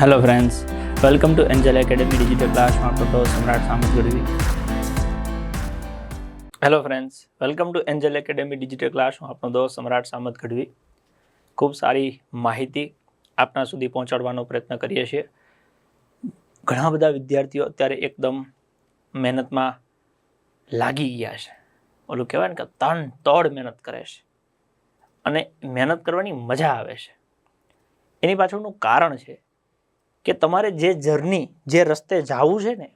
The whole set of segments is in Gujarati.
Hello friends welcome to Angel Academy digital ક્લાસમાં તો Samrat Samat Gadhvi hello friends welcome to Angel Academy digital ક્લાસમાં આપણો દોસ્ત સમ્રાટ સામત ગઢવી ખૂબ સારી માહિતી આપના સુધી પહોંચાડવાનો પ્રયત્ન કરીએ છીએ. ઘણા બધા વિદ્યાર્થીઓ અત્યારે એકદમ મહેનતમાં લાગી ગયા છે. ઓલું કહેવાય ને કે તણ તોડ મહેનત કરે છે. અને મહેનત કરવાની મજા આવે છે. એની પાછળનું કારણ છે કે તમારે જે જર્ની, જે રસ્તે જવું છે ને,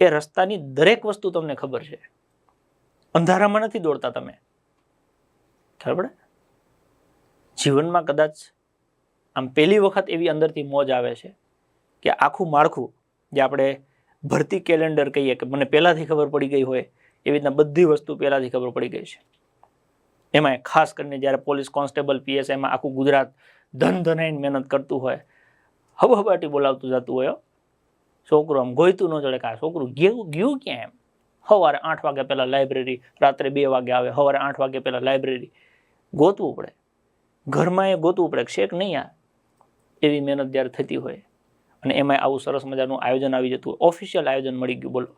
એ રસ્તાની દરેક વસ્તુ તમને ખબર છે. અંધારામાં નથી દોડતા તમે. ખબર જીવનમાં કદાચ આમ પહેલી વખત એવી અંદરથી મોજ આવે છે કે આખું માળખું જે આપણે ભરતી કેલેન્ડર કહીએ કે મને પહેલાંથી ખબર પડી ગઈ હોય, એવી રીતના બધી વસ્તુ પહેલાંથી ખબર પડી ગઈ છે. એમાં ખાસ કરીને જ્યારે પોલીસ કોન્સ્ટેબલ પીએસઆઈમાં આખું ગુજરાત ધન ધનાઈને મહેનત કરતું હોય હબહબાટી બોલાવતું જતું હોય છોકરો આમ ગોયતું ન ચડે કે આ છોકરું ગયું ગયું ક્યાં એમ? સવારે આઠ વાગે પહેલાં લાઇબ્રેરી, રાત્રે બે વાગે આવે, સવારે આઠ વાગે પહેલાં લાઇબ્રેરી. ગોતવું પડે. ઘરમાં એ ગોતવું પડે શેક નહીં આ? એવી મહેનત જ્યારે થતી હોય. અને એમાં આવું સરસ મજાનું આયોજન આવી જતું હોય. ઓફિશિયલ આયોજન મળી ગયું, બોલો.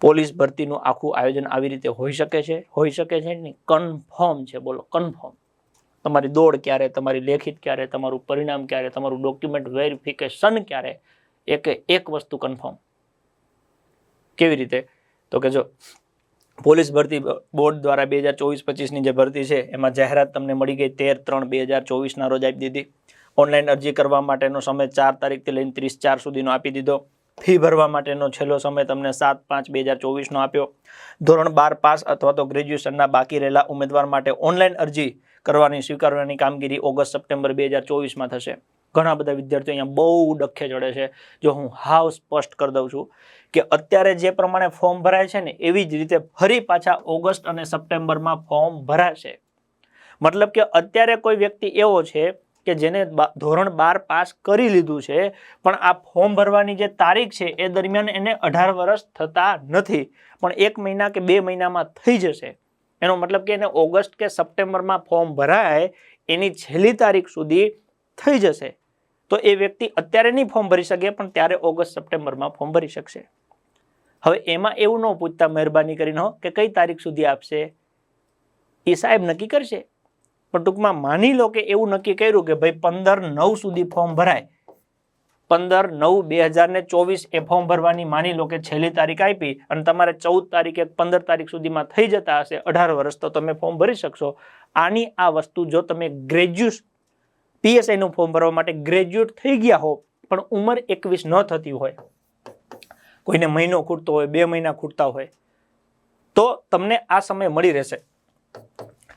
પોલીસ ભરતીનું આખું આયોજન આવી રીતે હોઈ શકે છે? હોઈ શકે છે નહીં? કન્ફર્મ છે, બોલો કન્ફર્મ તમારી દોડ ક્યારે, તમારી લેખિત ક્યારે, તમારું પરિણામ ક્યારે, તમારું ડોક્યુમેન્ટ વેરિફિકેશન ક્યારે, એક એક વસ્તુ કન્ફર્મ કેવી રીતે? તો કે જો, પોલીસ ભરતી બોર્ડ દ્વારા બે હજાર ચોવીસ પચીસની જે ભરતી છે, એમાં જાહેરાત તમને મળી ગઈ તેર ત્રણ બે હજાર ચોવીસના રોજ આપી દીધી. ઓનલાઈન અરજી કરવા માટેનો સમય ચાર તારીખથી લઈને ત્રીસ ચાર સુધીનો આપી દીધો. ફી ભરવા માટેનો છેલ્લો સમય તમને સાત પાંચ બે હજાર ચોવીસનો આપ્યો. ધોરણ બાર પાસ અથવા તો ગ્રેજ્યુએશનના બાકી રહેલા ઉમેદવાર માટે ઓનલાઈન અરજી કરવાની, સ્વીકારવાની કામગીરી ઓગસ્ટ, સપ્ટેમ્બર બે હજાર ચોવીસમાં થશે. ઘણા બધા વિદ્યાર્થીઓ અહીંયા બહુ ડખે ચડે છે. જો હું હાવ સ્પષ્ટ કરી દઉં છું કે અત્યારે જે પ્રમાણે ફોર્મ ભરાય છે ને, એવી જ રીતે ફરી પાછા ઓગસ્ટ અને સપ્ટેમ્બરમાં ફોર્મ ભરાશે. મતલબ કે અત્યારે કોઈ વ્યક્તિ એવો છે કે જેને ધોરણ બાર પાસ કરી લીધું છે, પણ આ ફોર્મ ભરવાની જે તારીખ છે, એ દરમિયાન એને અઢાર વર્ષ થતા નથી. પણ એક મહિના કે બે મહિનામાં થઈ જશે. એનો મતલબ કે એને ઓગસ્ટ કે સપ્ટેમ્બરમાં ફોર્મ ભરાય, એની છેલ્લી તારીખ સુધી થઈ જશે. તો એ વ્યક્તિ અત્યારે નહીં ફોર્મ ભરી શકે, પણ ત્યારે ઓગસ્ટ સપ્ટેમ્બરમાં ફોર્મ ભરી શકશે. હવે એમાં એવું ન પૂછતા મહેરબાની કરીને કે કઈ તારીખ સુધી આપશે. એ સાહેબ નક્કી કરશે. પણ ટૂંકમાં માની લો કે એવું નક્કી કર્યું કે ભાઈ પંદર નવ સુધી ફોર્મ ભરાય. પંદર નવ બે હજાર ને ચોવીસ એ ફોર્મ ભરવાની માની લો કે છેલ્લી તારીખ આપી અને તમારે ચૌદ તારીખે પંદર તારીખ સુધીમાં થઈ જતા હશે, અઢાર વર્ષ તો તમે ફોર્મ ભરી શકશો. આની આ વસ્તુ જો તમે ગ્રેજ્યુએટ પીએસઆઈનું ફોર્મ ભરવા માટે ગ્રેજ્યુએટ થઈ ગયા હો, પણ ઉંમર એકવીસ ન થતી હોય, કોઈને મહિનો ખૂટતો હોય, બે મહિના ખૂટતા હોય, તો તમને આ સમય મળી રહેશે.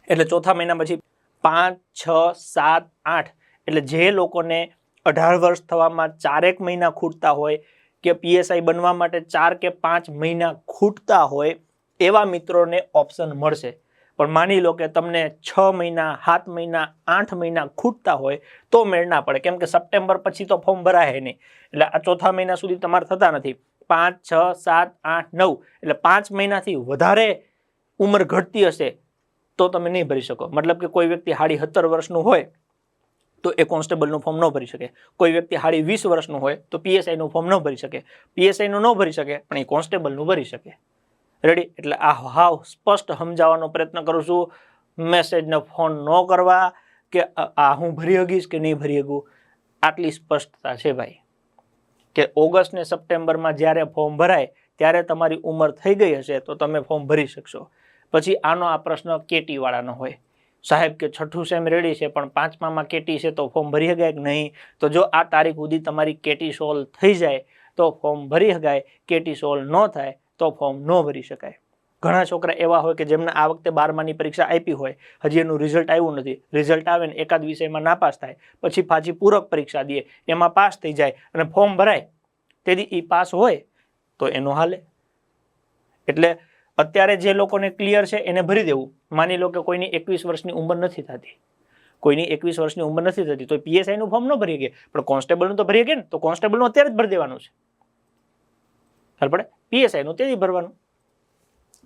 એટલે ચોથા મહિના પછી પાંચ, છ, સાત, આઠ, એટલે જે લોકોને અઢાર વર્ષ થવામાં ચારેક મહિના ખૂટતા હોય કે પીએસઆઈ બનવા માટે ચાર કે પાંચ મહિના ખૂટતા હોય એવા મિત્રોને ઓપ્શન મળશે. પણ માની લો કે તમને છ મહિના, સાત મહિના, આઠ મહિના ખૂટતા હોય તો મેળ ના પડે. કેમ કે સપ્ટેમ્બર પછી તો ફોર્મ ભરાય નહીં. એટલે આ ચોથા મહિના સુધી તમારે થતા નથી. પાંચ, છ, સાત, આઠ, નવ એટલે પાંચ મહિનાથી વધારે ઉંમર ઘટતી હશે તો તમે નહીં ભરી શકો. મતલબ કે કોઈ વ્યક્તિ હાડી સત્તર વર્ષનું હોય તો એ કોન્સ્ટેબલનું ફોર્મ ન ભરી શકે. કોઈ વ્યક્તિ હાડી વીસ વર્ષનું હોય તો પીએસઆઈનું ફોર્મ ન ભરી શકે. પીએસઆઈનું ન ભરી શકે, પણ એ કોન્સ્ટેબલનું ભરી શકે. રેડી એટલે આ હાવ સ્પષ્ટ સમજાવવાનો પ્રયત્ન કરું છું. મેસેજને ફોન ન કરવા કે આ હું ભરી હગીશ કે નહીં ભરી હગું? આટલી સ્પષ્ટતા છે ભાઈ. કે ઓગસ્ટ ને સપ્ટેમ્બરમાં જ્યારે ફોર્મ ભરાય, ત્યારે તમારી ઉંમર થઈ ગઈ હશે તો તમે ફોર્મ ભરી શકશો. પછી આનો આ પ્રશ્ન કેટીવાળાનો હોય. સાહેબ કે છઠ્ઠું સેમ રેડી છે, પણ પાંચમામાં કેટી છે તો ફોર્મ ભરી શકાય કે નહીં? તો જો આ તારીખ સુધી તમારી કેટી સોલ્વ થઈ જાય, તો ફોર્મ ભરી શકાય કેટી સોલ્વ ન થાય, તો ફોર્મ ન ભરી શકાય. ઘણા છોકરા એવા હોય કે જેમને આ વખતે બારમાની પરીક્ષા આપી હોય, હજી એનું રિઝલ્ટ આવ્યું નથી. રિઝલ્ટ આવે ને એકાદ વિષયમાં નાપાસ થાય, પછી પાછી પૂરક પરીક્ષા દે, એમાં પાસ થઈ જાય અને ફોર્મ ભરાય. તેથી એ પાસ હોય તો એનો હાલે. એટલે અત્યારે જે લોકોને ક્લિયર છે, એને ભરી દેવું. માની લો કે કોઈની એકવીસ વર્ષની ઉંમર નથી થતી. કોઈની એકવીસ વર્ષની ઉંમર નથી થતી, તો પીએસઆઈનું ફોર્મ ન ભરી ગયા પણ કોન્સ્ટેબલનું તો ભરી ગયા ને? તો કોન્સ્ટેબલનું અત્યારે જ ભરી દેવાનું છે. ખબર પડે? પીએસઆઈનું તેથી ભરવાનું.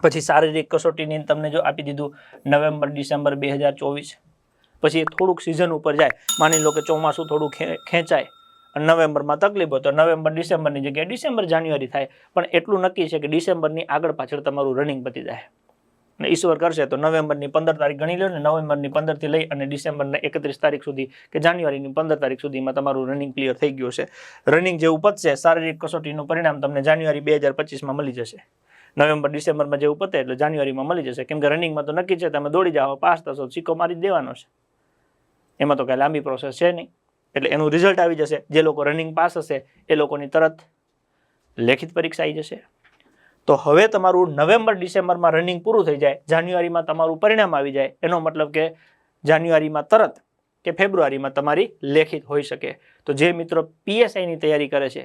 પછી શારીરિક કસોટીની તમને જો આપી દીધું, નવેમ્બર, ડિસેમ્બર બે હજાર ચોવીસ. પછી થોડુંક સિઝન ઉપર જાય. માની લો કે ચોમાસું થોડું ખેંચાય. નવેમ્બરમાં તકલીફ તો નવેમ્બર, ડિસેમ્બરની જગ્યાએ ડિસેમ્બર, જાન્યુઆરી થાય. પણ એટલું નક્કી છે કે ડિસેમ્બરની આગળ પાછળ તમારું રનિંગ પતી જાય. અને ઈશ્વર કરશે તો નવેમ્બરની પંદર તારીખ ગણી લો ને નવેમ્બરની પંદરથી લઈ અને ડિસેમ્બરના એકત્રીસ તારીખ સુધી કે જાન્યુઆરીની પંદર તારીખ સુધીમાં તમારું રનિંગ ક્લિયર થઈ ગયું છે. રનિંગ જેવું પતશે શારીરિક કસોટીનું પરિણામ તમને જાન્યુઆરી બે હજાર પચીસમાં મળી જશે. નવેમ્બર, ડિસેમ્બરમાં જેવું પતે એટલે જાન્યુઆરીમાં મળી જશે. કેમ કે રનિંગમાં તો નક્કી છે, તમે દોડી જાઓ, પાસ થશો, સિક્કો મારી દેવાનો છે. એમાં તો કાંઈ લાંબી પ્રોસેસ છે નહીં. એટલે એનું રિઝલ્ટ આવી જશે. જે લોકો રનિંગ પાસ હશે, એ લોકોની તરત લેખિત પરીક્ષા આવી જશે. તો હવે તમારું નવેમ્બર, ડિસેમ્બરમાં રનિંગ પૂરું થઈ જાય. જાન્યુઆરીમાં તમારું પરિણામ આવી જાય. એનો મતલબ કે જાન્યુઆરીમાં તરત કે ફેબ્રુઆરીમાં તમારી લેખિત હોઈ શકે. તો જે મિત્રો પીએસઆઈની તૈયારી કરે છે,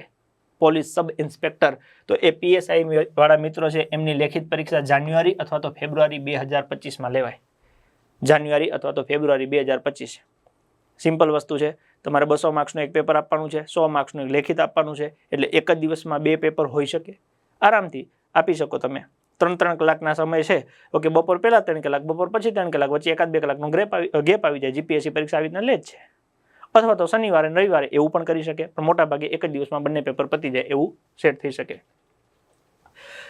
પોલીસ સબ ઇન્સ્પેક્ટર, તો એ પીએસઆઈ વાળા મિત્રો છે, એમની લેખિત પરીક્ષા જાન્યુઆરી અથવા તો ફેબ્રુઆરી બે હજાર પચીસમાં લેવાય. જાન્યુઆરી અથવા તો ફેબ્રુઆરી બે હજાર પચીસ. સિમ્પલ વસ્તુ છે. તમારે બસો માર્ક્સનું એક પેપર આપવાનું છે, સો માર્ક્સનું લેખિત આપવાનું છે, એટલે એક જ દિવસમાં બે પેપર હોઈ શકે. આરામથી આપી શકો તમે. ત્રણ ત્રણ કલાકના સમય છે, ઓકે, બપોર પહેલાં ત્રણ કલાક, બપોર પછી ત્રણ કલાક, વચ્ચે એકાદ બે કલાકનો ગ્રેપ આવી ગેપ આવી જાય જીપીએસસી પરીક્ષા આવી રીતના લે જ છે. અથવા તો શનિવારે રવિવારે એવું પણ કરી શકે, પણ મોટાભાગે એક જ દિવસમાં બંને પેપર પતી જાય એવું સેટ થઈ શકે.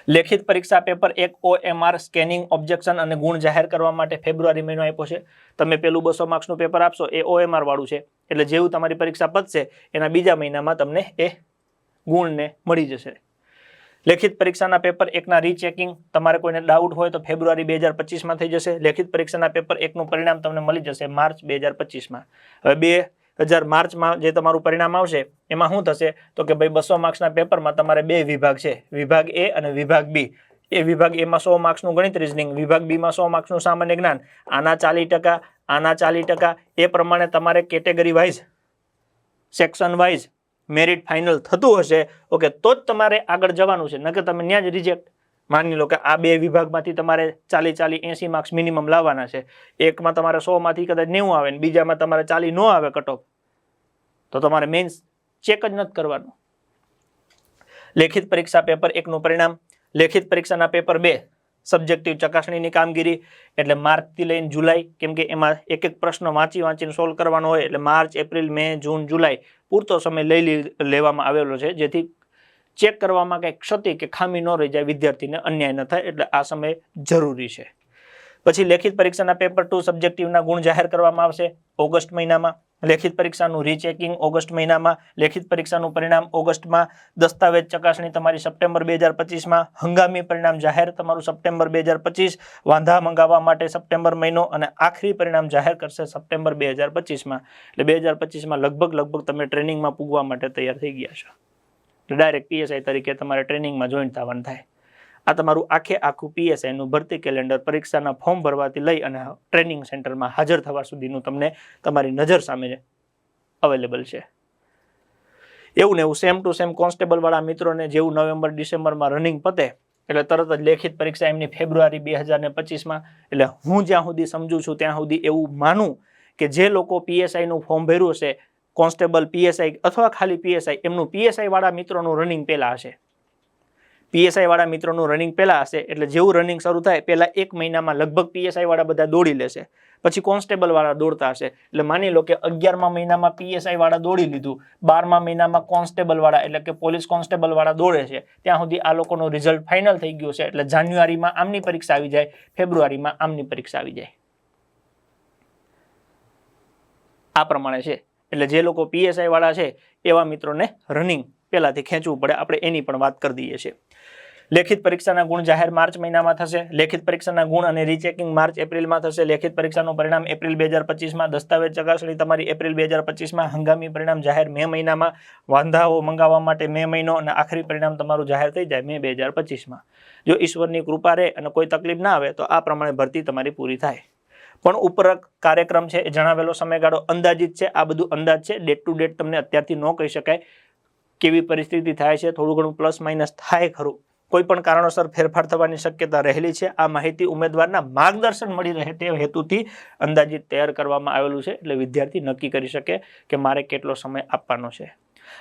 લેખિત પરીક્ષા પેપર એક ઓએમઆર સ્કેનિંગ ઓબ્જેક્શન અને ગુણ જાહેર કરવા માટે ફેબ્રુઆરી મહિનો આપ્યો છે. તમે પેલું બસો માર્ક્સનું પેપર આપશો, એ ઓએમઆર વાળું છે. એટલે જેવું તમારી પરીક્ષા પતશે, એના બીજા મહિનામાં તમને એ ગુણને મળી જશે. લેખિત પરીક્ષાના પેપર એકના રીચેકિંગ, તમારે કોઈને ડાઉટ હોય તો ફેબ્રુઆરી બે હજાર પચીસમાં થઈ જશે. લેખિત પરીક્ષાના પેપર એકનું પરિણામ તમને મળી જશે માર્ચ બે હજાર પચીસમાં. હવે બે હજાર માર્ચમાં જે તમારું પરિણામ આવશે, એમાં શું થશે? તો કે ભાઈ બસો માર્ક્સના પેપરમાં તમારે બે વિભાગ છે. વિભાગ એ અને વિભાગ બી. એ વિભાગ એમાં સો માર્ક્સનું ગણિત રિઝનિંગ વિભાગ બીમાં સો માર્ક્સનું સામાન્ય જ્ઞાન. આના ચાલીસ ટકા, આના ચાલીસ ટકા, એ પ્રમાણે તમારે category wise section wise merit final થતું હશે. ઓકે, તો જ તમારે આગળ જવાનું છે. નકર તમે ત્યાં જ રિજેક્ટ માની લો કે આ બે વિભાગમાંથી તમારે ચાલી ચાલી એંસી માર્ક્સ મિનિમમ લાવવાના છે. એકમાં તમારે સોમાંથી કદાચ નેવું આવે ને બીજામાં તમારે ચાલી ન આવે કટઓફ તો તમારે મેન્સ ચેક જ નથી કરવાનું. લેખિત પરીક્ષા પેપર એકનું પરિણામ, લેખિત પરીક્ષાના પેપર બે સબ્જેક્ટિવ ચકાસણીની કામગીરી, એટલે માર્ચથી લઈને જુલાઈ, કેમ કે એમાં એક એક પ્રશ્ન વાંચી વાંચીને સોલ્વ કરવાનો હોય, એટલે માર્ચ, એપ્રિલ, મે, જૂન, જુલાઈ પૂરતો સમય લઈ લેવામાં આવેલો છે, જેથી ચેક કરવામાં કંઈ ક્ષતિ કે ખામી ન રહી જાય, વિદ્યાર્થીને અન્યાય ન થાય, એટલે આ સમય જરૂરી છે. પછી લેખિત પરીક્ષાના પેપર ટુ સબ્જેક્ટિવના ગુણ જાહેર કરવામાં આવશે, ઓગસ્ટ મહિનામાં. લેખિત પરીક્ષાનું રીચેકિંગ ઓગસ્ટ મહિનામાં, લેખિત પરીક્ષાનું પરિણામ ઓગસ્ટમાં, દસ્તાવેજ ચકાસણી તમારી સપ્ટેમ્બર બે હજાર પચીસમાં, હંગામી પરિણામ જાહેર તમારું સપ્ટેમ્બર બે હજાર પચીસ, વાંધા મંગાવવા માટે સપ્ટેમ્બર મહિનો અને આખરી પરિણામ જાહેર કરશે સપ્ટેમ્બર બે હજાર પચીસમાં. એટલે બે હજાર પચીસમાં લગભગ લગભગ તમે ટ્રેનિંગમાં પૂગવા માટે તૈયાર થઈ ગયા છો. ડાયરેક્ટ પીએસઆઈ તરીકે તમારે ટ્રેનિંગમાં જોઈન થવાનું થાય. આ તમારું આખે આખું પીએસઆઈનું ભરતી કેલેન્ડર પરીક્ષાના ફોર્મ ભરવાથી લઈ અને ટ્રેનિંગ સેન્ટરમાં હાજર થવા સુધીનું તમને તમારી નજર સામે અવેલેબલ છે. એવું ને એવું સેમ ટુ સેમ કોન્સ્ટેબલવાળા મિત્રોને જેવું નવેમ્બર, ડિસેમ્બરમાં રનિંગ પતે, એટલે તરત જ લેખિત પરીક્ષા એમની ફેબ્રુઆરી બે હજાર ને પચીસમાં, એટલે હું જ્યાં સુધી સમજુ છું ત્યાં સુધી એવું માનું કે જે લોકો પીએસઆઈનું ફોર્મ ભર્યું હશે કોન્સ્ટેબલ પીએસઆઈ અથવા ખાલી પીએસઆઈ એમનું પીએસઆઈ વાળા મિત્રોનું રનિંગ પહેલાં હશે. પીએસઆઈ વાળા મિત્રોનું રનિંગ પહેલાં હશે, એટલે જેવું રનિંગ શરૂ થાય, પહેલાં એક મહિનામાં લગભગ પીએસઆઈ વાળા બધા દોડી લેશે. પછી કોન્સ્ટેબલ વાળા દોડતા હશે. એટલે માની લો કે અગિયારમા મહિનામાં પીએસઆઈ વાળા દોડી લીધું, બારમા મહિનામાં કોન્સ્ટેબલ વાળા, એટલે કે પોલીસ કોન્સ્ટેબલ વાળા દોડે છે, ત્યાં સુધી આ લોકોનું રિઝલ્ટ ફાઇનલ થઈ ગયું છે, એટલે જાન્યુઆરીમાં આમની પરીક્ષા આવી જાય, ફેબ્રુઆરીમાં આમની પરીક્ષા આવી જાય. આ પ્રમાણે છે. એટલે જે લોકો પીએસઆઈ વાળા છે, એવા મિત્રોને રનિંગ પહેલાથી ખેંચવું પડે. આપણે એની પણ વાત કરી દઈએ છીએ. લેખિત પરીક્ષાના ગુણ જાહેર માર્ચ મહિનામાં થશે. લેખિત પરીક્ષાના ગુણ અને રીચેકિંગ માર્ચ એપ્રિલમાં થશે. લેખિત પરીક્ષાનું પરિણામ એપ્રિલ બે હજાર પચીસમાં. દસ્તાવેજ ચકાસણી તમારી એપ્રિલ બે હજાર પચીસમાં. હંગામી પરિણામ જાહેર મે મહિનામાં. વાંધાઓ મંગાવવા માટે મે મહિનો અને આખરી પરિણામ તમારું જાહેર થઈ જાય મે બે હજાર પચીસમાં. જો ઈશ્વરની કૃપા રહે અને કોઈ તકલીફ ના આવે તો આ પ્રમાણે ભરતી તમારી પૂરી થાય. પણ ઉપર કાર્યક્રમ છે એ જણાવેલો સમયગાળો અંદાજિત છે. આ બધું અંદાજ છે. ડેટ ટુ ડેટ તમને અત્યારથી ન કહી શકાય. કેવી પરિસ્થિતિ થાય છે? થોડું ઘણું પ્લસ માઇનસ થાય ખરું. કોઈ પણ કારણોસર ફેરફાર થવાની શક્યતા રહેલી છે. આ માહિતી ઉમેદવારના માર્ગદર્શન મળી રહે તે હેતુથી અંદાજિત તૈયાર કરવામાં આવેલું છે. એટલે વિદ્યાર્થી નક્કી કરી શકે કે મારે કેટલો સમય આપવાનો છે.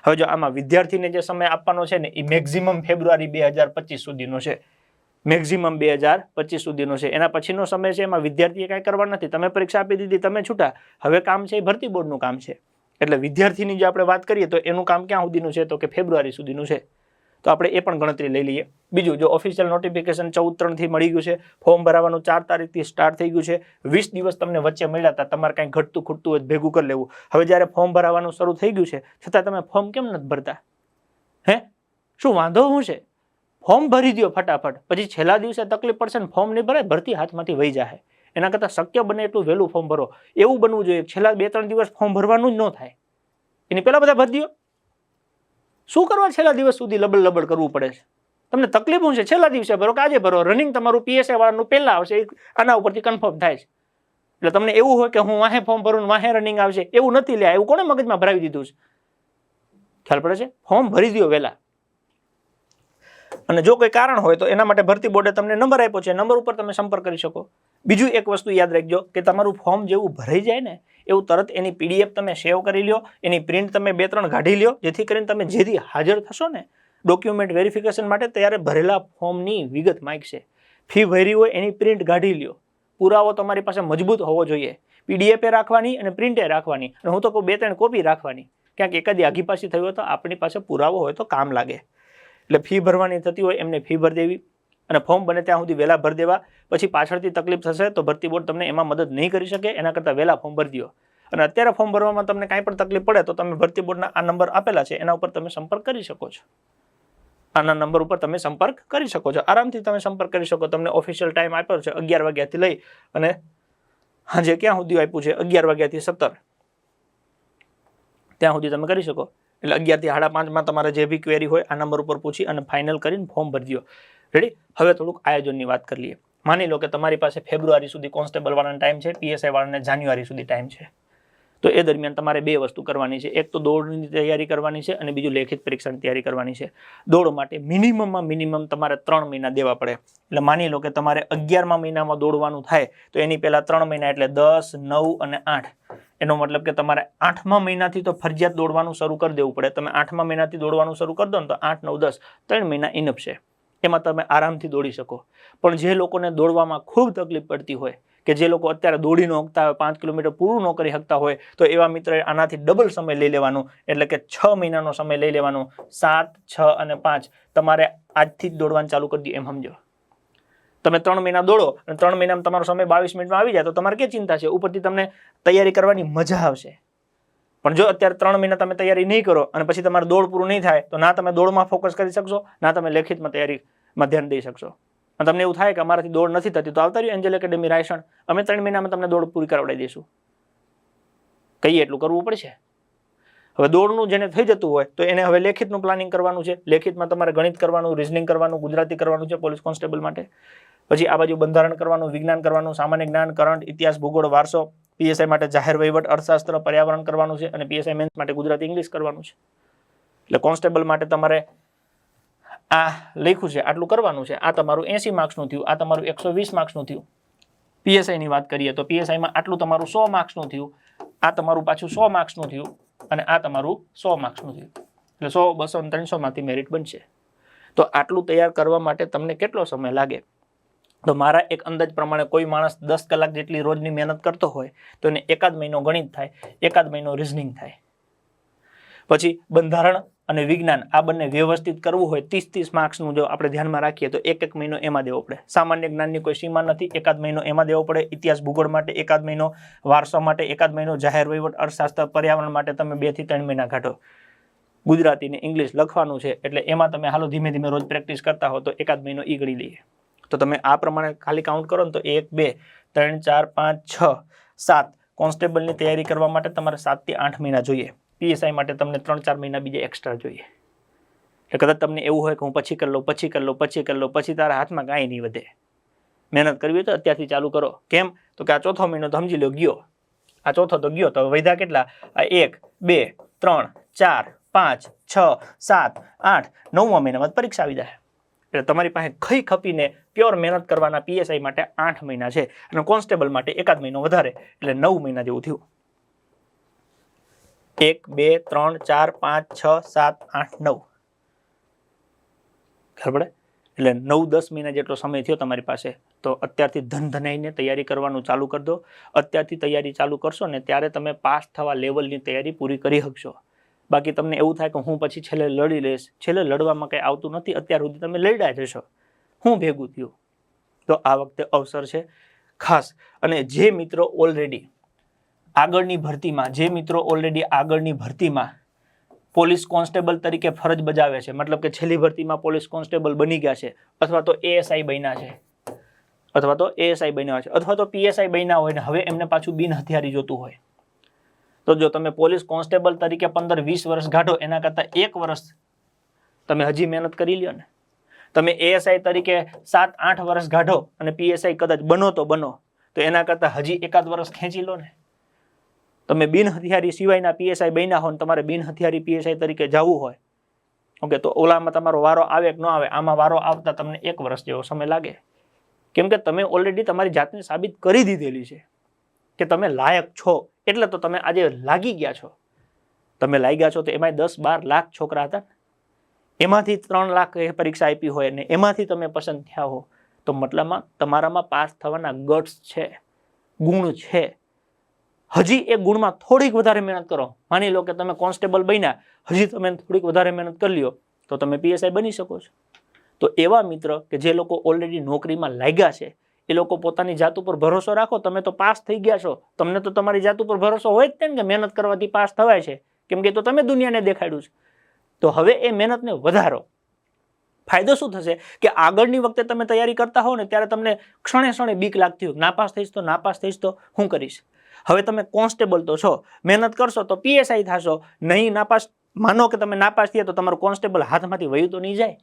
હવે જો આમાં વિદ્યાર્થીને જે સમય આપવાનો છે ને એ મેક્ઝિમમ ફેબ્રુઆરી બે સુધીનો છે. મેક્ઝિમમ બે હજાર પચીસ સુધીનો છે. એના પછીનો સમય છે એમાં વિદ્યાર્થીએ કાંઈ કરવાનું નથી. તમે પરીક્ષા આપી દીધી, તમે છૂટા. હવે કામ છે એ ભરતી બોર્ડનું કામ છે. એટલે વિદ્યાર્થીની જો આપણે વાત કરીએ તો એનું કામ ક્યાં સુધીનું છે? તો કે ફેબ્રુઆરી સુધીનું છે. તો આપણે એ પણ ગણતરી લઈ લઈએ. બીજું, જો ઓફિશિયલ નોટિફિકેશન ચૌદ ત્રણથી મળી ગયું છે ફોર્મ ભરાવાનું ચાર તારીખથી સ્ટાર્ટ થઈ ગયું છે, વીસ દિવસ તમને વચ્ચે મળ્યા હતા, તમારે કાંઈ ઘટતું ખૂટતું હોય ભેગું કરી લેવું. હવે જ્યારે ફોર્મ ભરાવાનું શરૂ થઈ ગયું છે, છતાં તમે ફોર્મ કેમ નથી ભરતા? હે? શું વાંધો શું છે? ફોર્મ ભરી દો ફટાફટ. પછી છેલ્લા દિવસે તકલીફ પડશે ને ફોર્મ નહીં ભરાય, ભરતી હાથમાંથી વહી જાય એના કરતાં શક્ય બને એટલું વહેલું ફોર્મ ભરો. એવું બનવું જોઈએ. છેલ્લા બે ત્રણ દિવસ ફોર્મ ભરવાનું જ ન થાય. એની પહેલાં બધા ભરી દો શું કરવા છેલ્લા દિવસ સુધી લબડ લબડ કરવું પડે છે? તમને તકલીફ શું છે? છેલ્લા દિવસે ભરો કે આજે ભરો? રનિંગ તમારું પીએસઆઈ વાળાનું પહેલાં આવશે આના ઉપરથી કન્ફર્મ થાય છે. એટલે તમને એવું હોય કે હું વાહે ફોર્મ ભરું વાહે રનિંગ આવશે, એવું નથી લે એવું કોને મગજમાં ભરાવી દીધું છે? ખ્યાલ પડે છે? ફોર્મ ભરી દો વહેલા. અને જો કોઈ કારણ હોય તો એના માટે ભરતી બોર્ડે તમને નંબર આપ્યો છે નંબર ઉપર તમે સંપર્ક કરી શકો. બીજું એક વસ્તુ યાદ રાખજો કે તમારું ફોર્મ જેવું ભરાઈ જાય ને, એવું તરત એની પીડીએફ તમે સેવ કરી લ્યો, એની પ્રિન્ટ તમે બે ત્રણ કાઢી લ્યો, જેથી કરીને તમે જેથી હાજર થશો ને ડોક્યુમેન્ટ વેરિફિકેશન માટે ત્યારે ભરેલા ફોર્મની વિગત માગશે. ફી ભરી હોય એની પ્રિન્ટ કાઢી લ્યો. પુરાવો તમારી પાસે મજબૂત હોવો જોઈએ. પીડીએફ એ રાખવાની અને પ્રિન્ટે રાખવાની, અને હું તો કહું બે ત્રણ કોપી રાખવાની. ક્યાંક એકાદી આઘી પાછી થયું હોય તો આપણી પાસે પુરાવો હોય તો કામ લાગે. એટલે ફી ભરવાની થતી હોય એમને ફી ભરી દેવી. અને ફોર્મ બને ત્યાં સુધી વહેલા ભરી દેવા. પછી પાછળથી તકલીફ થશે તો ભરતી બોર્ડ તમને એમાં મદદ નહીં કરી શકે, એના કરતાં વહેલા ફોર્મ ભરી દો. અને અત્યારે ફોર્મ ભરવામાં તમને કાંઈ પણ તકલીફ પડે તો તમે ભરતી બોર્ડના આ નંબર આપેલા છે, એના ઉપર તમે સંપર્ક કરી શકો છો. આના નંબર ઉપર તમે સંપર્ક કરી શકો છો. આરામથી તમે સંપર્ક કરી શકો. તમને ઓફિશિયલ ટાઈમ આપ્યો છે અગિયાર વાગ્યાથી લઈ અને હાજે ક્યાં સુધી આપ્યું છે? અગિયાર વાગ્યાથી સત્તર. ત્યાં સુધી તમે કરી શકો. એટલે અગિયારથી સાડા પાંચમાં તમારે જે બી ક્વેરી હોય, આ નંબર ઉપર પૂછી અને ફાઇનલ કરીને ફોર્મ ભરી દો. રેડી હવે થોડુંક આયોજનની વાત કરી લઈએ. માની લો કે તમારી પાસે ફેબ્રુઆરી સુધી કોન્સ્ટેબલ વાળાનો ટાઈમ છે પીએસઆઈ વાળાને જાન્યુઆરી સુધી ટાઈમ છે. તો એ દરમિયાન તમારે બે વસ્તુ કરવાની છે. એક તો દોડની તૈયારી કરવાની છે અને બીજું લેખિત પરીક્ષાની તૈયારી કરવાની છે. દોડ માટે મિનિમમમાં મિનિમમ તમારે ત્રણ મહિના દેવા પડે. એટલે માની લો કે તમારે અગિયારમા મહિનામાં દોડવાનું થાય, તો એની પહેલાં ત્રણ મહિના એટલે દસ, નવ અને આઠ. એનો મતલબ કે તમારે આઠમા મહિનાથી તો ફરજિયાત દોડવાનું શરૂ કરી દેવું પડે. તમે આઠમા મહિનાથી દોડવાનું શરૂ કરી દો ને તો આઠ, નવ, દસ, ત્રણ મહિના ઇનફ છે. એમાં તમે આરામથી દોડી શકો. પણ જે લોકોને દોડવામાં ખૂબ તકલીફ પડતી હોય, કે જે લોકો અત્યારે દોડી ન શકતા હોય, પાંચ કિલોમીટર પૂરું ન કરી શકતા હોય, તો એવા મિત્રએ આનાથી ડબલ સમય લઈ લેવાનો, એટલે કે છ મહિનાનો સમય લઈ લેવાનો. સાત, છ અને પાંચ તમારે આજથી જ દોડવાનું ચાલુ કરી દઈએ એમ સમજો. તમે ત્રણ મહિના દોડો અને ત્રણ મહિનામાં તમારો સમય બાવીસ મિનિટમાં આવી જાય, તો તમારે કે ચિંતા છે? ઉપરથી તમને તૈયારી કરવાની મજા આવશે. પણ જો અત્યારે ત્રણ મહિના તમે તૈયારી નહીં કરો અને પછી તમારે દોડ પૂરું નહીં થાય, તો ના તમે દોડમાં ફોકસ કરી શકશો, ના તમે લેખિતમાં તૈયારીમાં ધ્યાન દઈ શકશો. અને તમને એવું થાય કે અમારાથી દોડ નથી થતી, તો આવતા રહ્યું એન્જલ એકેડેમી રાયસણ. અમે ત્રણ મહિનામાં તમને દોડ પૂરી કરાવડાવી દઈશું. કહીએ એટલું કરવું પડશે. હવે દોડનું જેને થઈ જતું હોય, તો એને હવે લેખિતનું પ્લાનિંગ કરવાનું છે. લેખિતમાં તમારે ગણિત કરવાનું રિઝનિંગ કરવાનું, ગુજરાતી કરવાનું છે પોલીસ કોન્સ્ટેબલ માટે. પછી આ બાજુ બંધારણ કરવાનું, વિજ્ઞાન કરવાનું, સામાન્ય જ્ઞાન, કરંટ, ઇતિહાસ, ભૂગોળ, વારસો પીએસઆઈ માટે જાહેર વહીવટ, અર્થશાસ્ત્ર, પર્યાવરણ કરવાનું છે અને પીએસઆઈ મેન્સ માટે ગુજરાતી ઇંગ્લિશ કરવાનું છે. એટલે કોન્સ્ટેબલ માટે તમારે આ લખ્યું છે, આટલું કરવાનું છે. આ તમારું એસી માર્ક્સનું થયું, આ તમારું એકસો વીસ માર્ક્સનું થયું. પીએસઆઈની વાત કરીએ તો પીએસઆઈમાં આટલું તમારું સો માર્ક્સનું થયું, આ તમારું પાછું સો માર્ક્સનું થયું અને આ તમારું સો માર્ક્સનું થયું. એટલે સો, બસો ત્રણસોમાંથી મેરિટ બનશે. તો આટલું તૈયાર કરવા માટે તમને કેટલો સમય લાગે? તો મારા એક અંદાજ પ્રમાણે કોઈ માણસ દસ કલાક જેટલી રોજની મહેનત કરતો હોય, તો એને એકાદ મહિનો ગણિત થાય, એકાદ મહિનો રિઝનિંગ થાય. પછી બંધારણ અને વિજ્ઞાન આ બંને વ્યવસ્થિત કરવું હોય, ત્રીસ ત્રીસ માર્ક્સનું જો આપણે ધ્યાનમાં રાખીએ તો એક એક મહિનો એમાં દેવો પડે. સામાન્ય જ્ઞાનની કોઈ સીમા નથી, એકાદ મહિનો એમાં દેવો પડે. ઇતિહાસ ભૂગોળ માટે એકાદ મહિનો, વારસા માટે એકાદ મહિનો, જાહેર વહીવટ, અર્થશાસ્ત્ર, પર્યાવરણ માટે તમે બેથી ત્રણ મહિના કાઢો. ગુજરાતી ઇંગ્લિશ લખવાનું છે, એટલે એમાં તમે હાલો ધીમે ધીમે રોજ પ્રેક્ટિસ કરતા હો તો એકાદ મહિનો ઈ ગણી લઈએ. તો તમે આ પ્રમાણે ખાલી કાઉન્ટ કરો ને તો એક, બે, ત્રણ, ચાર, પાંચ, છ, સાત કોન્સ્ટેબલની તૈયારી કરવા માટે તમારે સાતથી આઠ મહિના જોઈએ. પીએસઆઈ માટે તમને ત્રણ, ચાર મહિના બીજા એક્સ્ટ્રા જોઈએ. એટલે કદાચ તમને એવું હોય કે હું પછી કરી લઉં, પછી કરી લઉં, પછી કરી લઉં, પછી તારા હાથમાં કાંઈ નહીં વધે. મહેનત કરવી હોય તો અત્યારથી ચાલુ કરો. કેમ? તો કે આ ચોથો મહિનો સમજી લો ગયો. આ ચોથો તો ગયો. તો વધ્યા કેટલા? આ એક, બે, ત્રણ, ચાર, પાંચ, છ, સાત, આઠ, નવમા મહિનામાં પરીક્ષા આવી જાય. એટલે તમારી પાસે ખઈ ખપીને પ્યોર મહેનત કરવાના પીએસઆઈ માટે આઠ મહિના છે અને કોન્સ્ટેબલ માટે એકાદ મહિનો વધારે, એટલે નવ મહિના જેવું થયું. એક, બે, ત્રણ, ચાર, પાંચ, છ, સાત, આઠ, નવ. ખબર એટલે નવ, દસ મહિના જેટલો સમય થયો તમારી પાસે. તો અત્યારથી ધન ધનાઈને તૈયારી કરવાનું ચાલુ કરી દો. અત્યારથી તૈયારી ચાલુ કરશો ને ત્યારે તમે પાસ થવા લેવલની તૈયારી પૂરી કરી શકશો. બાકી તમને એવું થાય કે હું પછી છેલ્લે લડી લઈશ, છેલ્લે લડવામાં કંઈ આવતું નથી, અત્યાર સુધી તમે લડ્યા જશો હું ભેગું થયું. તો આ વખતે અવસર છે ખાસ. અને જે મિત્રો ઓલરેડી આગળની ભરતીમાં, જે મિત્રો ઓલરેડી આગળની ભરતીમાં પોલીસ કોન્સ્ટેબલ તરીકે ફરજ બજાવે છે, મતલબ કે છેલ્લી ભરતીમાં પોલીસ કોન્સ્ટેબલ બની ગયા છે, અથવા તો એએસઆઈ બન્યા છે, અથવા તો એએસઆઈ બન્યા છે, અથવા તો પીએસઆઈ બન્યા હોય ને, હવે એમને પાછું બિન હથિયારી જોતું હોય. તો જો તમે પોલીસ કોન્સ્ટેબલ તરીકે પંદર વીસ વર્ષ કાઢો એના કરતાં એક વર્ષ તમે હજી મહેનત કરી લ્યો ને. તમે એએસઆઈ તરીકે સાત, આઠ વર્ષ કાઢો અને પીએસઆઈ કદાચ બનો તો બનો, તો એના કરતાં હજી એકાદ વર્ષ ખેંચી લો ને. તમે બિન હથિયારી સિવાયના પીએસઆઈ બન્યા હો ને, તમારે બિન હથિયારી પીએસઆઈ તરીકે જવું હોય. ઓકે, તો ઓલામાં તમારો વારો આવે કે ન આવે, આમાં વારો આવતા તમને એક વર્ષ જેવો સમય લાગે. કેમ કે તમે ઓલરેડી તમારી જાતને સાબિત કરી દીધેલી છે કે તમે લાયક છો. એટલે તો તમે આજે લાગી ગયા છો. તમે લાગ્યા છો તો એમાંય દસ બાર લાખ છોકરા હતા. એમાંથી ત્રણ લાખ પરીક્ષા આપી હોય ને એમાંથી તમે પસંદ થયા હો. તો મતલબમાં તમારામાં પાસ થવાના ગટ્સ છે, ગુણ છે. હજી એ ગુણમાં થોડીક વધારે મહેનત કરો. માની લો કે તમે કોન્સ્ટેબલ બન્યા, હજી તમે થોડીક વધારે મહેનત કરી લ્યો, તો તમે પીએસઆઈ બની શકો છો. તો એવા મિત્ર કે જે લોકો ઓલરેડી નોકરીમાં લાગ્યા છે એ લોકો પોતાની જાત ઉપર ભરોસો રાખો, તમે તો પાસ થઈ ગયા છો. તમને તો તમારી જાત ઉપર ભરોસો હોય જ તે કે મહેનત કરવાથી પાસ થવાય છે. કેમ કે તો તમે દુનિયાને દેખાડ્યું છે. તો હવે એ મહેનતને વધારો. ફાયદો શું થશે? કે આગળની વખતે તમે તૈયારી કરતા હો ને ત્યારે તમને ક્ષણે ક્ષણે બીક લાગતી હોય નાપાસ થઈશ તો, નાપાસ થઈશ તો હું કરીશ? હવે તમે કોન્સ્ટેબલ તો છો. મહેનત કરશો તો પીએસઆઈ થશો. નહીં નાપાસ, માનો કે તમે નાપાસ થયા તો તમારું કોન્સ્ટેબલ હાથમાંથી વયું તો નહીં જાય.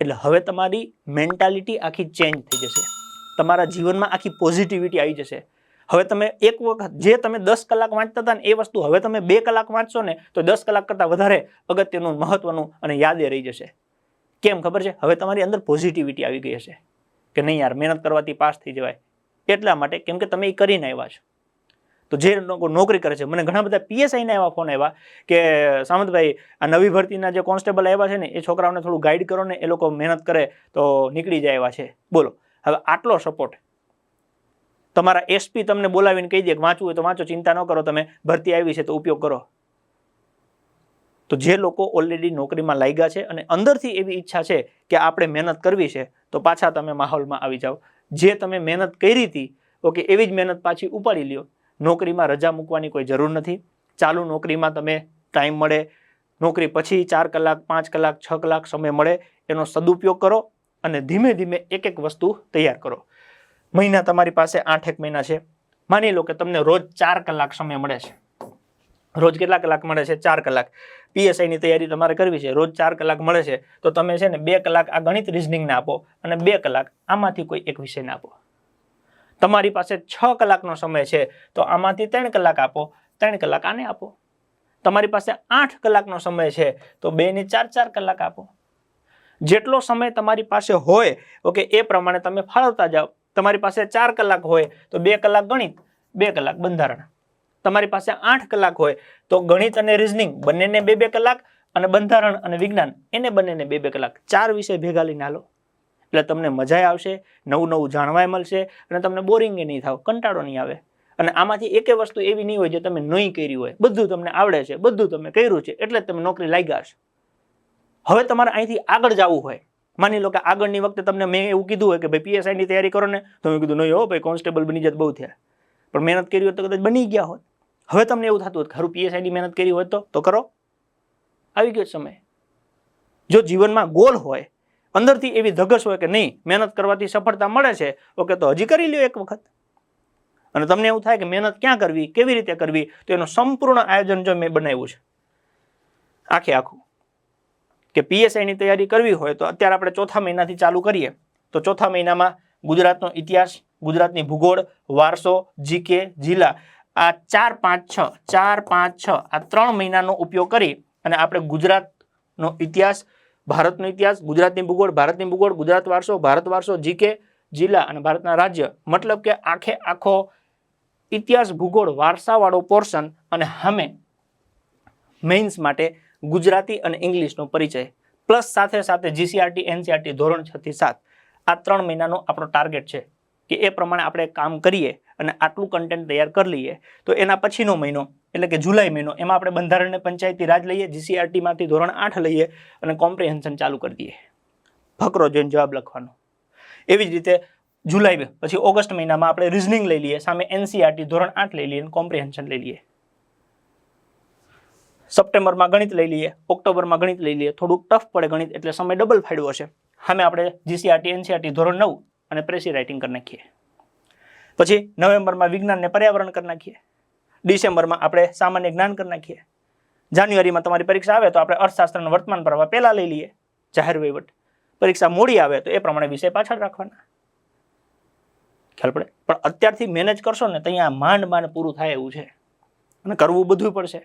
એટલે હવે તમારી મેન્ટાલિટી આખી ચેન્જ થઈ જશે. તમારા જીવનમાં આખી પોઝિટિવિટી આવી જશે. હવે તમે એક વખત જે તમે દસ કલાક વાંચતા હતા ને એ વસ્તુ હવે તમે બે કલાક વાંચશો ને તો દસ કલાક કરતાં વધારે અગત્યનું, મહત્વનું અને યાદે રહી જશે. કેમ ખબર છે? હવે તમારી અંદર પોઝિટિવિટી આવી ગઈ હશે કે નહીં યાર, મહેનત કરવાથી પાસ થઈ જવાય. એટલા માટે કેમ કે તમે એ કરીને આવ્યા છો. તો જે લોકો નોકરી કરે છે, મને ઘણા બધા પીએસઆઈના એવા ફોન આવ્યા કે સામંતભાઈ, આ નવી ભરતીના જે કોન્સ્ટેબલ આવ્યા છે ને, એ છોકરાઓને થોડું ગાઈડ કરો ને, એ લોકો મહેનત કરે તો નીકળી જાય એવા છે. બોલો. હવે આટલો સપોર્ટ તમારા એસપી તમને બોલાવીને કહી દે કે વાંચવું હોય તો વાંચો, ચિંતા ન કરો તમે, ભરતી આવી છે તો ઉપયોગ કરો. તો જે લોકો ઓલરેડી નોકરીમાં લાગ્યા છે અને અંદરથી એવી ઈચ્છા છે કે આપણે મહેનત કરવી છે, તો પાછા તમે માહોલમાં આવી જાઓ. જે તમે મહેનત કરી હતી, ઓકે, એવી જ મહેનત પાછી ઉપાડી લ્યો. નોકરીમાં રજા મૂકવાની કોઈ જરૂર નથી. ચાલુ નોકરીમાં તમે ટાઈમ મળે. નોકરી પછી ચાર કલાક, પાંચ કલાક, છ કલાક સમય મળે. એનો સદુપયોગ કરો. અને ધીમે ધીમે એક એક વસ્તુ તૈયાર કરો. મહિના તમારી પાસે આઠ એક મહિના છે. માની લો કે તમને રોજ ચાર કલાક સમય મળે છે. રોજ કેટલા કલાક મળે છે? ચાર કલાક. પીએસઆઈની તૈયારી તમારે કરવી છે. રોજ ચાર કલાક મળે છે. તો તમે છે ને બે કલાક આ ગણિત રિઝનિંગને આપો અને બે કલાક આમાંથી કોઈ એક વિષયને આપો. તમારી પાસે છ કલાકનો સમય છે. તો આમાંથી ત્રણ કલાક આપો. ત્રણ કલાક આને આપો. તમારી પાસે આઠ કલાકનો સમય છે. તો બેને ચાર ચાર કલાક આપો. જેટલો સમય તમારી પાસે હોય, ઓકે, એ પ્રમાણે તમે ફાળવતા જાઓ. તમારી પાસે ચાર કલાક હોય, તો બે કલાક ગણિત, બે કલાક બંધારણ. તમારી પાસે આઠ કલાક હોય, તો ગણિત અને રિઝનિંગ બંનેને બે બે કલાક અને બંધારણ અને વિજ્ઞાન એને બંનેને બે બે કલાક. ચાર વિષય ભેગા લઈને હાલો. એટલે તમને મજા આવશે, નવું નવું જાણવાય મળશે અને તમને બોરિંગ નહીં થાવ, કંટાળો નહીં આવે. અને આમાંથી એકે વસ્તુ એવી નહીં હોય જે તમે નહીં કરી હોય. બધું તમને આવડે છે, બધું તમે કર્યું છે, એટલે તમે નોકરી લાગ્યા છો હવે તમારે અહીંથી આગળ જવું હોય. માની લો કે આગળની વખતે તમને મેં એવું કીધું હોય કે ભાઈ પીએસઆઈની તૈયારી કરો ને, તો મેં કીધું, નહીં હો ભાઈ, કોન્સ્ટેબલ બની જાત બહુ થયા. પણ મહેનત કરી હોય તો કદાચ બની ગયા હોત. હવે તમને એવું થતું હોત ખરું પીએસઆઈની મહેનત કરી હોય તો તો કરો. આવી ગયો સમય. જો જીવનમાં ગોલ હોય, અંદરથી એવી ધગશ હોય કે નહીં, મહેનત કરવાથી સફળતા મળે છે, ઓકે, તો હજી કરી લ્યો એક વખત. અને તમને એવું થાય કે મહેનત ક્યાં કરવી, કેવી રીતે કરવી, તો એનું સંપૂર્ણ આયોજન જો મેં બનાવ્યું છે. આખે આખું. કે પીએસઆઈની તૈયારી કરવી હોય તો અત્યારે આપણે ચોથા મહિનાથી ચાલુ કરીએ. તો ચોથા મહિનામાં ગુજરાતનો ઇતિહાસ, ગુજરાતની ભૂગોળ, વારસો જીકે જિલ્લા આ ચાર, પાંચ, છ, ચાર, પાંચ, છ આ ત્રણ મહિનાનો ઉપયોગ કરી અને આપણે ગુજરાતનો ઇતિહાસ, ભારતનો ઇતિહાસ, ગુજરાતની ભૂગોળ, ભારતની ભૂગોળ, ગુજરાત વારસો, ભારત વારસો જીકે જિલ્લા અને ભારતના રાજ્ય. મતલબ કે આખે આખો ઇતિહાસ, ભૂગોળ, વારસાવાળો પોર્શન અને હમે મેઇન્સ માટે ગુજરાતી અને ઇંગ્લિશનો પરિચય. પ્લસ સાથે સાથે જીસીઆરટી એનસીઆરટી ધોરણ છ થી સાત. આ ત્રણ મહિનાનો આપણો ટાર્ગેટ છે કે એ પ્રમાણે આપણે કામ કરીએ અને આટલું કન્ટેન્ટ તૈયાર કરી લઈએ. તો એના પછીનો મહિનો, એટલે કે જુલાઈ મહિનો, એમાં આપણે બંધારણને પંચાયતી રાજ લઈએ જીસીઆરટીમાંથી ધોરણ આઠ લઈએ અને કોમ્પ્રિહેન્શન ચાલુ કરી દઈએ. ફકરો જોઈને જવાબ લખવાનો. એવી જ રીતે જુલાઈ પછી ઓગસ્ટ મહિનામાં આપણે રિઝનિંગ લઈ લઈએ, સામે એનસીઆરટી ધોરણ આઠ લઈ લઈએ અને કોમ્પ્રિહેન્શન લઈ લઈએ. સપ્ટેમ્બરમાં ગણિત લઈ લઈએ, ઓક્ટોબરમાં ગણિત લઈ લઈએ. થોડુંક ટફ પડે ગણિત એટલે સમય ડબલ ફાળ્યો છે સામે આપણે જીસીઆરટી એનસીઆરટી ધોરણ નવ અને પ્રેસી રાઇટિંગ કરી નાખીએ. પછી નવેમ્બરમાં વિજ્ઞાનને પર્યાવરણ કરી નાખીએ. ડિસેમ્બરમાં આપણે સામાન્ય જ્ઞાન કરી નાખીએ. જાન્યુઆરીમાં તમારી પરીક્ષા આવે તો આપણે અર્થશાસ્ત્રના વર્તમાન પ્રવાહ પહેલાં લઈ લઈએ. જાહેર વહીવટ. પરીક્ષા મોડી આવે તો એ પ્રમાણે વિષય પાછળ રાખવાના. ખ્યાલ પડે? પણ અત્યારથી મેનેજ કરશો ને તો અહીંયા માંડ માંડ પૂરું થાય એવું છે. અને કરવું બધું પડશે.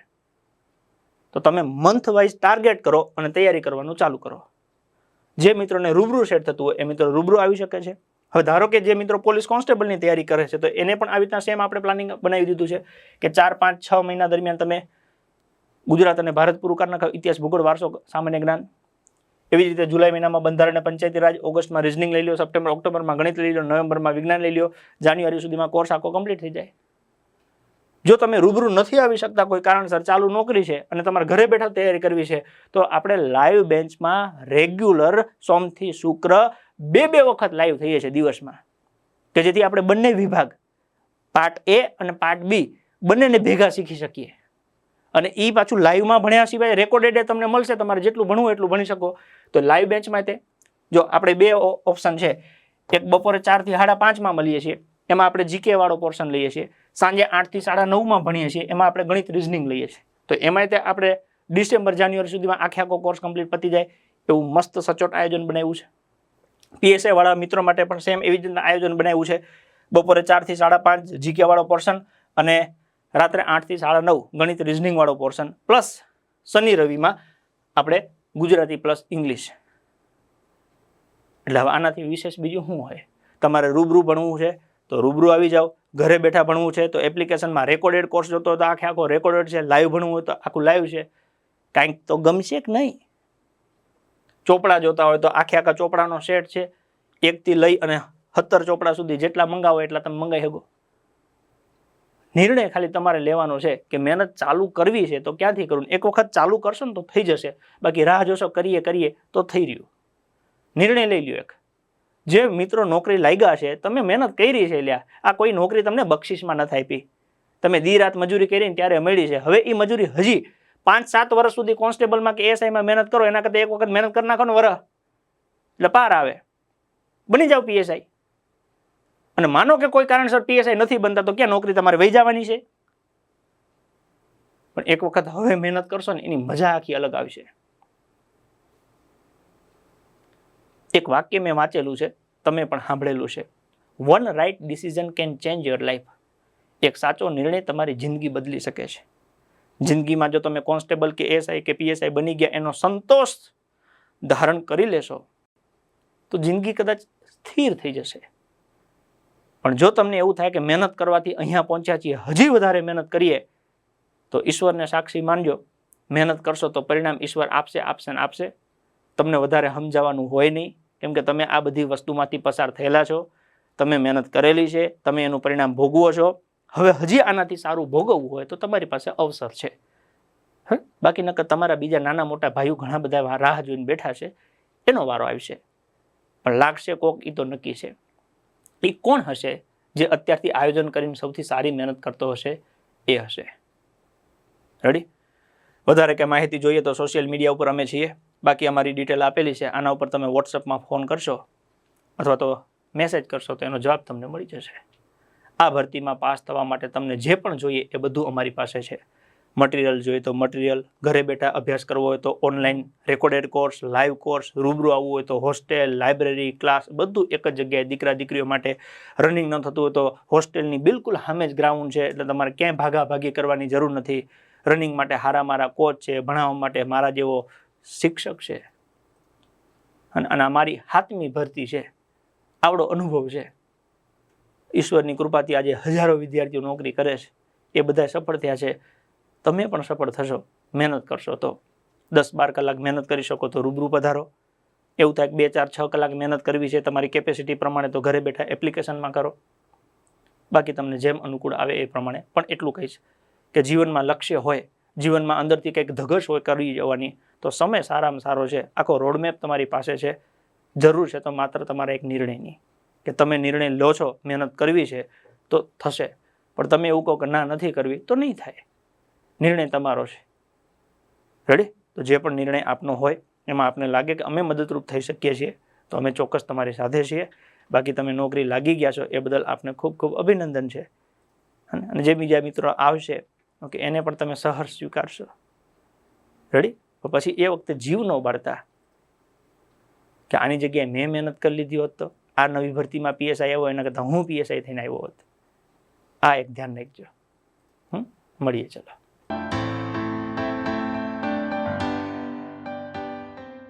તો તમે મંથ વાઇઝ ટાર્ગેટ કરો અને તૈયારી કરવાનું ચાલુ કરો. જે મિત્રોને રૂબરૂ સેટ થતું હોય, એ મિત્રો રૂબરૂ આવી શકે છે. હવે ધારો કે જે મિત્રો પોલીસ કોન્સ્ટેબલની તૈયારી કરે છે, તો એને પણ આવી રીતના સેમ આપણે પ્લાનિંગ બનાવી દીધું છે કે ચાર, પાંચ, છ મહિના દરમિયાન તમે ગુજરાત અને ભારત પૂરું ઇતિહાસ, ભૂગોળ, વારસો, સામાન્ય જ્ઞાન. એવી રીતે જુલાઈ મહિનામાં બંધારણ અને પંચાયતી રાજ, ઓગસ્ટમાં રિઝનિંગ લઈ લો સપ્ટેમ્બર, ઓક્ટોબરમાં ગણિત લઈ લો નવેમ્બરમાં વિજ્ઞાન લઈ લો જાન્યુઆરી સુધીમાં કોર્સ આખો કમ્પ્લીટ થઈ જાય. જો તમે રૂબરૂ નથી આવી શકતા કોઈ કારણસર, ચાલુ નોકરી છે અને તમારે ઘરે બેઠા તૈયારી કરવી છે, તો આપણે લાઈવ બેન્ચમાં રેગ્યુલર સોમથી શુક્ર બે બે વખત લાઈવ થઈએ છીએ દિવસમાં. કે જેથી આપણે બંને વિભાગ પાર્ટ એ અને પાર્ટ બી બંનેને ભેગા શીખી શકીએ. અને એ પાછું લાઈવમાં ભણ્યા સિવાય રેકોર્ડેડ તમને મળશે, તમારે જેટલું ભણવું એટલું ભણી શકો. તો લાઈવ બેન્ચમાં તે, જો આપણે બે ઓપ્શન છે, એક બપોરે ચારથી સાડા પાંચમાં મળીએ છીએ એમાં આપણે જીકે વાળો પોર્શન લઈએ છીએ. સાંજે આઠથી સાડા નવમાં ભણીએ છીએ. એમાં આપણે ગણિત રિઝનિંગ લઈએ છીએ. તો એમાંય તે આપણે ડિસેમ્બર, જાન્યુઆરી સુધીમાં આખે આખો કોર્સ કમ્પ્લીટ પતી જાય. એવું મસ્ત સચોટ આયોજન બનાવ્યું છે. પીએસઆઈ વાળા મિત્રો માટે પણ સેમ એવી રીતના આયોજન બનાવ્યું છે. બપોરે ચારથી સાડા પાંચ જીકે વાળો પોર્શન અને રાત્રે આઠથી સાડા નવ ગણિત રિઝનિંગ વાળો પોર્શન પ્લસ શનિ રવિમાં આપણે ગુજરાતી પ્લસ ઇંગ્લિશ એટલે હવે આનાથી વિશેષ બીજું શું હોય? તમારે રૂબરૂ ભણવું છે તો રૂબરૂ આવી જાઓ. ઘરે બેઠા ભણવું છે તો એપ્લિકેશનમાં રેકોર્ડેડ કોર્સ જોતો હતો આખે આખો રેકોર્ડેડ છે લાઈવ ભણવું હોય તો આખું લાઈવ છે. કાંઈક તો ગમશે કે નહીં? ચોપડા જોતા હોય તો આખે આખા ચોપડાનો સેટ છે. એકથી લઈ અને સત્તર ચોપડા સુધી જેટલા મંગાવો એટલા તમે મંગાવી શકો. નિર્ણય ખાલી તમારે લેવાનો છે કે મહેનત ચાલુ કરવી છે તો ક્યાંથી કરવું એક વખત ચાલુ કરશો ને તો થઈ જશે. બાકી રાહ જોશો, કરીએ કરીએ તો થઈ રહ્યું. નિર્ણય લઈ લ્યો એક. જે મિત્રો નોકરી લાગ્યા છે, તમે મહેનત કરી છે લ્યા. આ કોઈ નોકરી તમને બક્ષિસમાં નથી આપી. તમે દી રાત મજૂરી કરીને ત્યારે મળી છે? હવે એ મજૂરી હજી પાંચ સાત વર્ષ સુધી કોન્સ્ટેબલમાં કે એસઆઈમાં મહેનત કરો, એના કરતાં એક વખત મહેનત કરી નાખો ને વરહ. એટલે પાર આવે. બની જાઓ પીએસઆઈ અને માનો કે કોઈ કારણસર પીએસઆઈ નથી બનતા, તો ક્યાં નોકરી તમારે વહી જવાની છે? પણ એક વખત હવે મહેનત કરશો ને એની મજા આખી અલગ આવશે એક વાક્ય મેં વાંચેલું છે, તમે પણ સાંભળેલું છે. One right decision can change your life એક સાચો નિર્ણય તમારી જિંદગી બદલી શકે છે. જિંદગીમાં જો તમે કોન્સ્ટેબલ કે એસઆઈ કે પીએસઆઈ બની ગયા, એનો સંતોષ ધારણ કરી લેશો, તો જિંદગી કદાચ સ્થિર થઈ જશે. પણ જો તમને એવું થાય કે મહેનત કરવાથી અહીંયા પહોંચ્યા છીએ, હજી વધારે મહેનત કરીએ, તો ઈશ્વરને સાક્ષી માનજો. મહેનત કરશો તો પરિણામ ઈશ્વર આપશે આપશે ને આપશે. તમને વધારે સમજાવવાનું હોય નહીં. કેમ કે તમે આ બધી વસ્તુમાંથી પસાર થયેલા છો, તમે મહેનત કરેલી છે, તમે એનું પરિણામ ભોગવો છો. હવે હજી આનાથી સારું ભોગવવું હોય તો તમારી પાસે અવસર છે. બાકી નકર તમારા બીજા નાના મોટા ભાઈઓ ઘણા બધા રાહ જોઈને બેઠા છે, એનો વારો આવશે. પણ લાગશે કોક એ તો નક્કી છે. એ કોણ હશે જે અત્યારથી આયોજન કરીને સૌથી સારી મહેનત કરતો હશે? એ હશે. રેડી વધારે કે માહિતી જોઈએ તો સોશિયલ મીડિયા ઉપર અમે છીએ. બાકી અમારી ડિટેલ આપેલી છે. આના ઉપર તમે વોટ્સઅપમાં ફોન કરશો અથવા તો મેસેજ કરશો તો એનો જવાબ તમને મળી જશે. આ ભરતીમાં પાસ થવા માટે તમને જે પણ જોઈએ એ બધું અમારી પાસે છે. મટીરિયલ જોઈએ તો મટીરિયલ ઘરે બેઠા અભ્યાસ કરવો હોય તો online recorded course live course રૂબરૂ આવવું હોય તો હોસ્ટેલ લાઇબ્રેરી ક્લાસ બધું એક જ જગ્યાએ દીકરા દીકરીઓ માટે રનિંગ ન થતું હોય તો હોસ્ટેલની બિલકુલ સામે જ ગ્રાઉન્ડ છે. એટલે તમારે ક્યાંય ભાગા ભાગી કરવાની જરૂર નથી. રનિંગ માટે હારા મારા કોચ છે, ભણાવવા માટે મારા જેવો શિક્ષક છે. અને આ મારી હાથમી ભરતી છે. આવડો અનુભવ છે. ઈશ્વરની કૃપાથી આજે હજારો વિદ્યાર્થીઓ નોકરી કરે છે. એ બધા સફળ થયા છે. તમે પણ સફળ થશો. મહેનત કરશો તો. દસ બાર કલાક મહેનત કરી શકો તો રૂબરૂ પધારો. એવું થાય બે, ચાર, છ કલાક મહેનત કરવી છે તમારી કેપેસિટી પ્રમાણે તો ઘરે બેઠા એપ્લિકેશનમાં કરો. બાકી તમને જેમ અનુકૂળ આવે એ પ્રમાણે. પણ એટલું કહીશ કે જીવનમાં લક્ષ્ય હોય. જીવનમાં અંદરથી કંઈક ધગશ હોય કરવી જવાની. તો સમય સારામાં સારો છે. આખો રોડમેપ તમારી પાસે છે. જરૂર છે તો માત્ર તમારા એક નિર્ણયની કે તમે નિર્ણય લો છો, મહેનત કરવી છે, તો થશે. પણ તમે એવું કહો કે ના નથી કરવી, તો નહીં થાય. નિર્ણય તમારો છે. રેડી તો જે પણ નિર્ણય આપનો હોય, એમાં આપને લાગે કે અમે મદદરૂપ થઈ શકીએ છીએ, તો અમે ચોક્કસ તમારી સાથે છીએ. બાકી તમે નોકરી લાગી ગયા છો, એ બદલ આપને ખૂબ ખૂબ અભિનંદન છે. અને જે બીજા મિત્રો આવશે, ઓકે, એને પણ તમે સહર્ષ સ્વીકારશો. રેડી તો પછી એ વખતે જીવ ન બાળતા. કે આની જગ્યાએ મેં મહેનત કરી લીધી હોત તો, આ નવી ભરતીમાં પીએસઆઈ આવ્યો, એના કરતાં હું પીએસઆઈ થઈને આવ્યો હોત. આ એક ધ્યાન રાખજો. હમ? મળીએ, ચલો.